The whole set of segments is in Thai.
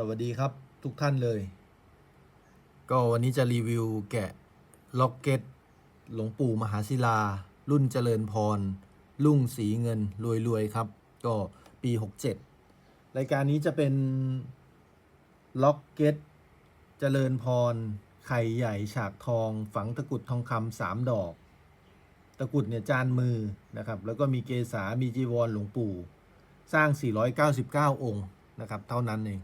สวัสดีครับทุกท่านเลย ก็วันนี้จะรีวิวแกะล็อกเก็ตหลวงปู่มหาศิลา รุ่นเจริญพร ลุ่งสีเงินรวยรวยๆครับ ก็ปี 67 รายการนี้จะเป็นล็อกเก็ตเจริญพร ไข่ใหญ่ฉากทอง ฝังตะกุดทองคำสามดอก ตะกุดเนี่ยจานมือนะครับ แล้วก็มีเกษามีจีวรหลวงปู่ สร้าง 499 องค์นะครับ เท่านั้นเอง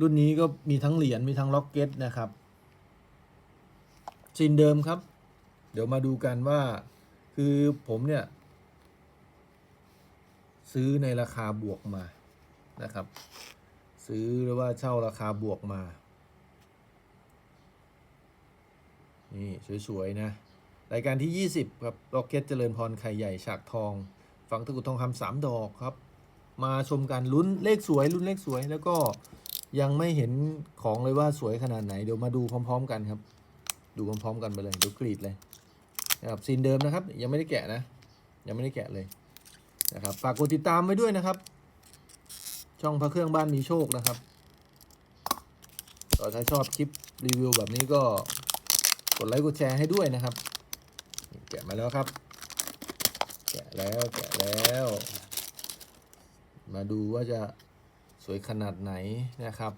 รุ่นนี้ก็มีทั้งเหรียญมีทั้งล็อกเก็ตนะครับชิ้นเดิมครับ เดี๋ยวมาดูกันว่าคือผมเนี่ย ซื้อในราคาบวกมานะครับ ซื้อหรือว่าเช่าราคาบวกมา นี่สวยๆนะ รายการที่ 20 ครับล็อกเก็ตเจริญพรไข่ใหญ่ฉากทอง ฝังตะกุดทองคำสามดอกครับ มาชมกันลุ้นเลขสวยลุ้นเลขสวยแล้วก็ ยังไม่เห็นของเลยว่าสวยขนาดไหน เดี๋ยวมาดูพร้อม ๆ กันครับ ดูพร้อมๆกันไปเลยเดี๋ยวกรีดเลยนะครับซีนเดิมนะครับ ยังไม่ได้แกะนะ ยังไม่ได้แกะเลยนะครับฝากกดติดตามไว้ด้วยนะครับ ช่องพระเครื่องบ้านมีโชคนะครับก็ถ้าชอบคลิปรีวิวแบบนี้ก็กดไลค์กดแชร์ให้ด้วยนะครับ แกะมาแล้วครับ แกะแล้วแกะแล้ว มาดูว่าจะ สวยขนาดไหนนะครับ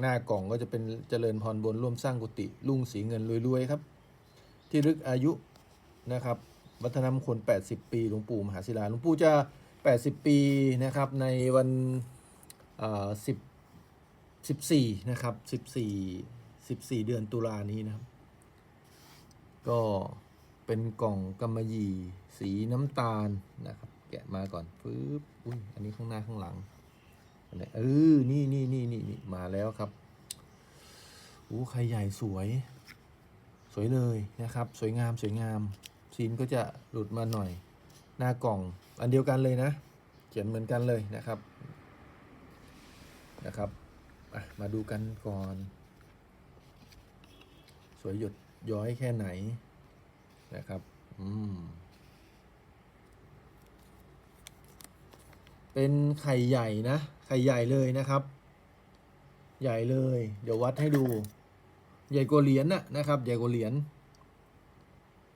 หน้ากล่องก็จะเป็นเจริญพรบนร่วมสร้างกุฏิลุ่งสีเงินรวยๆครับ ที่ลึกอายุนะครับ วัฒนธรรมคล80 ปีหลวงปู่มหาศิลาหลวงปู่จะ 80 ปีนะครับในวันเอ่อ10 14นะครับ14 14เดือนตุลานี้นะครับ ก็เป็นกล่องกำมะหยี่สีน้ำตาลนะครับ แกะมาก่อนปึ๊บอุ้ยอันนี้ข้างหน้าข้างหลัง เออ นี่นี่นี่นี่นี่มาแล้วครับโอ้ใครใหญ่สวย สวยเลยนะครับ สวยงามสวยงามซีนก็จะหลุดมาหน่อย หน้ากล่องอันเดียวกันเลยนะ เขียนเหมือนกันเลยนะครับนะครับมาดูกันก่อน สวยหยดย้อยแค่ไหนนะครับ อืม เป็นไข่ใหญ่นะ ใหญ่เลยนะครับ ใหญ่เลย เดี๋ยววัดให้ดู ใหญ่กว่าเหรียญน่ะนะครับ ใหญ่กว่าเหรียญ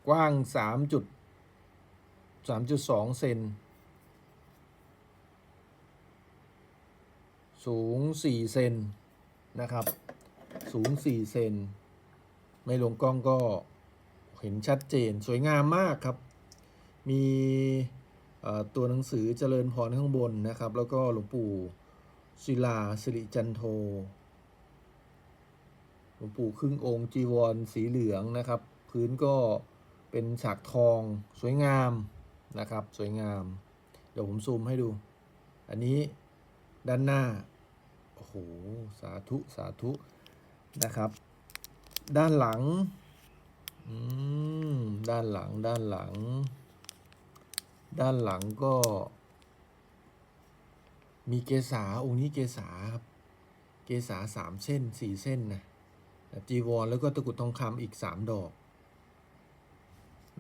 กว้างสามจุดสามจุดสองเซนสูงสี่เซนนะครับ สูงสี่เซนไม่ลงกล้องก็เห็นชัดเจนสวยงามมากครับ มีตัวหนังสือเจริญพรข้างบนนะครับ แล้วก็หลวงปู่ ศิลาสิริจันโทหลวงปู่ครึ่งองค์จีวรสีเหลืองนะครับ พื้นก็เป็นฉากทองสวยงามนะครับ สวยงาม เดี๋ยวผมซูมให้ดู อันนี้ด้านหน้า โอ้โห สาธุ สาธุนะครับ ด้านหลังอืมด้านหลังด้านหลัง ด้านหลังก็ มีเกษาองค์นี้เกษาครับ เกษาสามเส้นสี่เส้นนะจีวรแล้วก็ตะกุดทองคำอีกสามดอก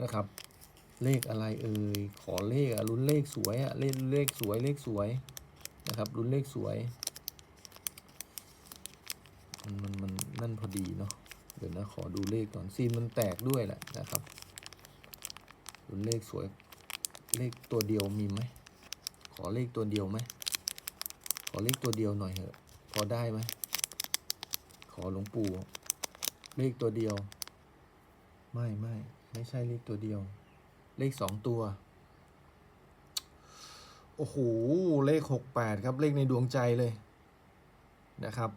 นะครับ เลขอะไรเอ่ยขอเลขอะลุ้นเลขสวยอะเลขเลขสวยเลขสวยนะครับลุ้นเลขสวยมันมันมันนั่นพอดีเนาะเดี๋ยวนะขอดูเลขก่อนซีนมันแตกด้วยแหละนะครับลุ้นเลขสวยเลขตัวเดียวมีไหมขอเลขตัวเดียวไหม เลขตัวเดียวหน่อยเถอะ พอได้ไหมขอหลวงปู่ เลขตัวเดียว ไม่ไม่ไม่ใช่เลขตัวเดียว เลขสองตัว โอ้โห เลขหกแปดครับ เลขในดวงใจเลยนะครับ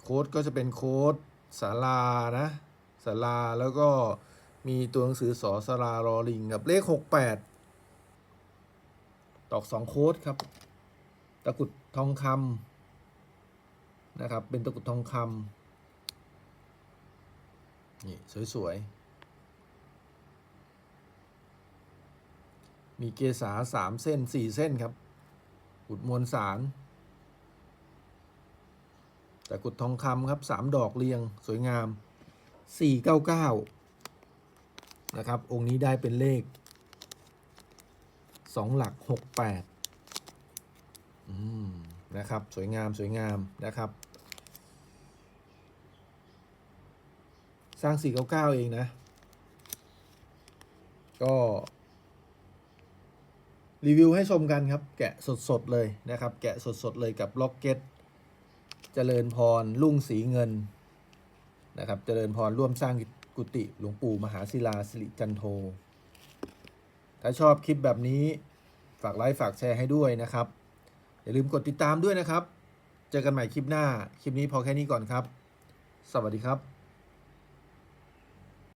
โค้ดก็จะเป็นโค้ดสารานะสาราแล้วก็มีตัวหนังสือสอสารารอลิงกับเลขหกแปดตอกสองโค้ดครับ ตะกุด ทองคำนะครับ เป็นตะกุดทองคำนี่ สวย ๆ มีเกษาสามเส้นสี่เส้นครับ อุดมวลสารต่กุดทองคำครับสามดอกเรียงสวยงามสี่เก้าเก้านะครับ องค์นี้ได้เป็นเลขสองหลักหกแปด นะครับ สวยงามสวยงามนะครับ สร้าง 499 เองนะ ก็ รีวิวให้ชมกันครับ แกะสดๆเลยนะครับ แกะสดๆเลยกับล็อกเก็ตเจริญพรลุ่งสีเงินนะครับ เจริญพรร่วมสร้างกุฏิหลวงปู่มหาศิลาสิริจันโท ถ้าชอบคลิปแบบนี้ฝากไลค์ฝากแชร์ให้ด้วยนะครับ อย่าลืมกดติดตามด้วยนะครับ เจอกันใหม่คลิปหน้า คลิปนี้พอแค่นี้ก่อนครับ สวัสดีครับ